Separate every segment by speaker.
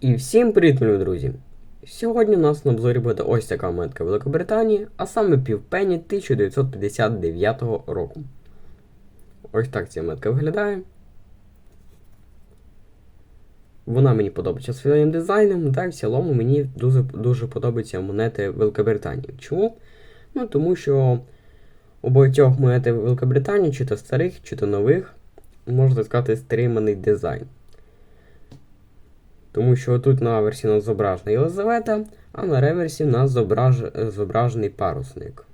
Speaker 1: І всім привіт, мої друзі! Сьогодні у нас на обзорі буде ось така монетка Великобританії, а саме півпені 1959 року. Ось так ця монетка виглядає. Вона мені подобається своїм дизайном, та й в цілому мені дуже, дуже подобаються монети Великобританії. Чому? Ну тому що у багатьох монет Великобританії, чи то старих, чи то нових, можна сказати, стриманий дизайн. Тому що тут на аверсі у нас зображена Єлизавета, а на реверсі у нас зображ... зображений парусник.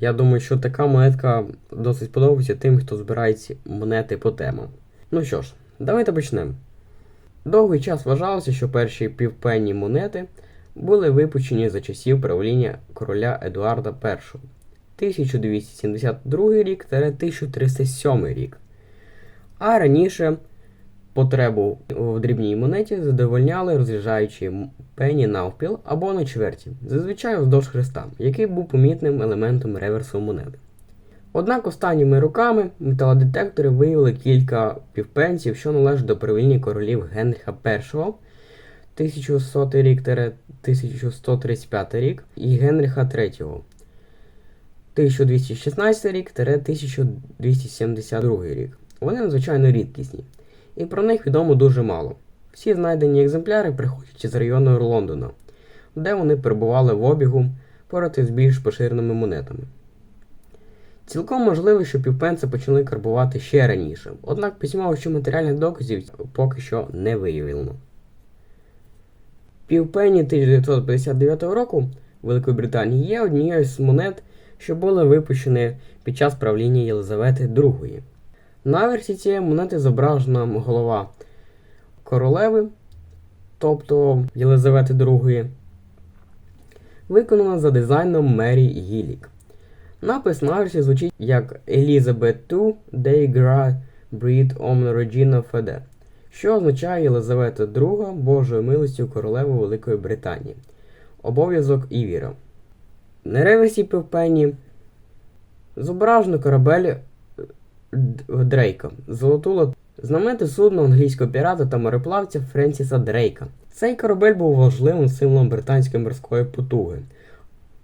Speaker 1: Я думаю, що така монетка досить подобається тим, хто збирає ці монети по темам. Ну що ж, давайте почнемо. Довгий час вважалося, що перші півпенні монети були випущені за часів правління короля Едуарда І 1272 рік 1307 рік. А раніше Потребу в дрібній монеті задовольняли розряджаючи пені навпіл або на чверті, зазвичай вздовж хреста, який був помітним елементом реверсу монети. Однак останніми роками металодетектори виявили кілька півпенсів, що належать до правління королів Генріха І 1100 рік 1135 рік і Генріха III 1216 рік 1272 рік. Вони надзвичайно рідкісні і про них відомо дуже мало. Всі знайдені екземпляри приходять з району Лондона, де вони перебували в обігу поряд із більш поширеними монетами. Цілком можливо, що півпенси почали карбувати ще раніше, однак письмово що матеріальних доказів поки що не виявлено. Півпенні 1959 року Великої Британії є однією з монет, що були випущені під час правління Єлизавети II. На версі цієї монети зображена голова королеви, тобто Єлизавети II, виконана за дизайном Мері Гілік. Напис на версі звучить як Elizabeth II de Gra Breed Om Regina Fede, що означає Єлизавета II Божою милостю королеви Великої Британії. Обов'язок і віра. На реверсі півпені зображено корабель Дрейка. Золотуло знамените судно англійського пірата та мореплавця Френсіса Дрейка. Цей корабель був важливим символом британської морської потуги.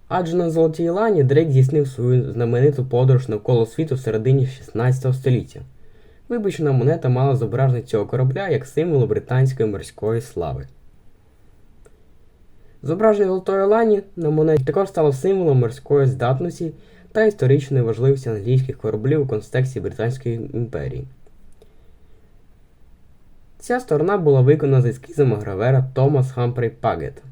Speaker 1: Адже на Золотій Лані Дрейк здійснив свою знамениту подорож навколо світу в середині 16 століття. Вибачена монета мала зображення цього корабля як символ британської морської слави. Зображення Золотої Лані на монеті також стало символом морської здатності та історичної важливості англійських кораблів у контексті Британської імперії. Ця сторона була виконана з ескізом гравера Томас Хампрей Пагет.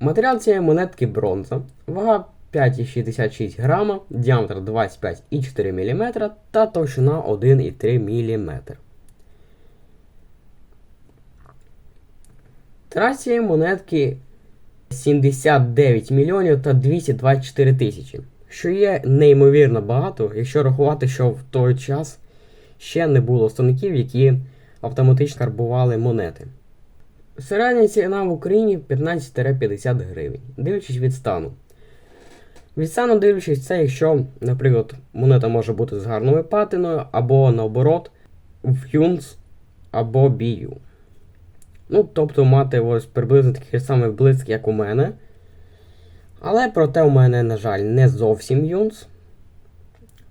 Speaker 1: Матеріал цієї монетки бронза, вага 5,66 грама, діаметр 25,4 мм та товщина 1,3 мм. Тираж цієї монетки 79 мільйонів та 224 тисячі, що є неймовірно багато, якщо рахувати, що в той час ще не було станків, які автоматично карбували монети. Середня ціна в Україні 15-50 гривень, дивлячись від стану. Від стану дивлячись це, якщо, наприклад, монета може бути з гарною патиною, або наоборот, в юнц або бію. Ну, тобто мати ось приблизно такий самий блиск, як у мене. Але проте у мене, на жаль, не зовсім юнс.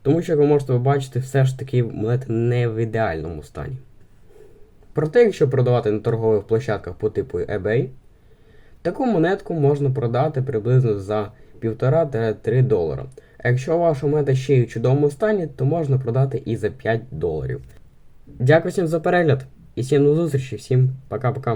Speaker 1: Тому що, як ви можете побачити, все ж таки монети не в ідеальному стані. Проте, якщо продавати на торгових площадках по типу eBay, таку монетку можна продати приблизно за 1,5-3 долара. А якщо ваша монета ще й у чудовому стані, то можна продати і за 5 доларів. Дякую всім за перегляд! І всім до зустрічі, всім пока-пока.